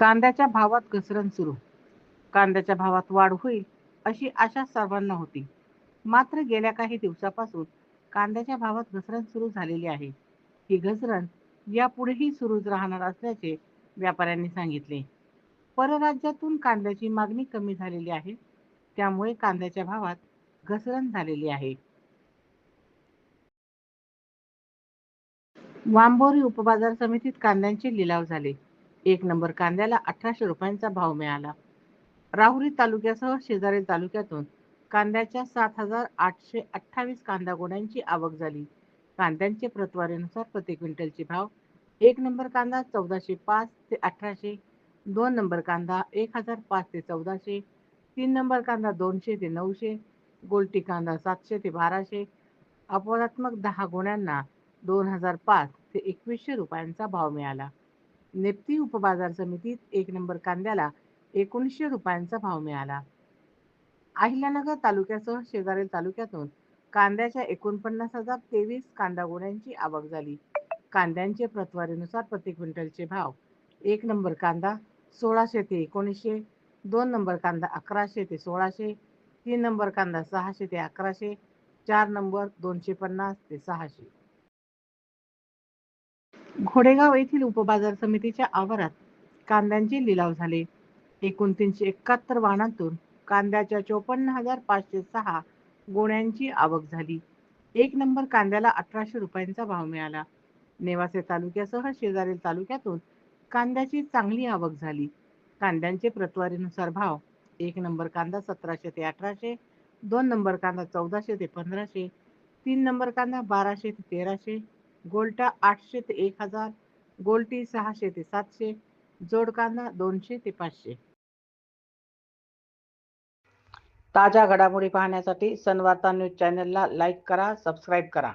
कांद्याच्या भावात घसरण सुरू. कांद्याच्या भावात वाढ होईल अशी आशा सर्वांना होती. मात्र गेल्या काही दिवसापासून कांद्याच्या भावात घसरण सुरू झालेली आहे. ही घसरण यापुढेही सुरूच राहणार असल्याचे व्यापाऱ्यांनी सांगितले. परराज्यातून कांद्याची मागणी कमी झालेली आहे. त्यामुळे कांद्याच्या भावात घसरण झालेली आहे. वांबोरी उपबाजार समितीत कांद्यांचे लिलाव झाले. एक नंबर कांद्याला अठराशे रुपयांचा भाव मिळाला. राहुरी तालुक्यासह शेजारी तालुक्यातून कांद्याच्या सात हजार आठशे अठ्ठावीस कांदा गोण्यांची आवक झाली. कांद्यांचे प्रतवारीनुसार प्रति क्विंटलचे भाव एक नंबर कांदा चौदाशे पाच ते अठराशे दोन नंबर कांदा एक हजार पाच ते चौदाशे तीन नंबर कांदा दोनशे ते नऊशे गोलटी कांदा सातशे ते बाराशे अपवादात्मक दहा गोण्यांना दोन हजार पाच ते एकवीसशे रुपयांचा भाव मिळाला. नेप्ती उपबाजार समितीत एक नंबर कांद्याला एकोणीसशे रुपयांचा भाव मिळाला. अहिल्यानगर तालुक्यासह शेजारील तालुक्यातून कांद्याच्या एकोणपन्नास हजार तेवीस कांदा गोण्यांची आवक झाली. कांद्यांचे प्रतवारीनुसार प्रति क्विंटलचे भाव एक नंबर कांदा सोळाशे ते एकोणीसशे दोन नंबर कांदा अकराशे ते सोळाशे तीन नंबर कांदा सहाशे ते अकराशे चार नंबर दोनशे पन्नास ते सहाशे. घोडेगाव येथील उपबाजार समितीच्या आवारात कांद्यांचे लिलाव झाले. एकूण तीनशे एकाहत्तर वाहनांतून कांद्याच्या चोपन्न हजार पाचशे सहा गोण्यांची आवक झाली. एक नंबर कांद्याला अठराशे रुपयांचा भाव मिळाला. नेवासे तालुक्यासह शेजारील तालुक्यातून कांद्याची चांगली आवक झाली. कांद्यांचे प्रतवारीनुसार भाव एक नंबर कांदा सतराशे ते अठराशे दोन नंबर कांदा चौदाशे ते पंधराशे तीन नंबर कांदा बाराशे ते तेराशे गोल्टा आठशे ते एक हजार गोल्टी सहाशे ते सातशे जोडकांना दोनशे ते पाचशे. ताज्या घडामोडी पाहण्यासाठी सनवार्ता न्यूज चॅनलला लाईक करा सबस्क्राईब करा.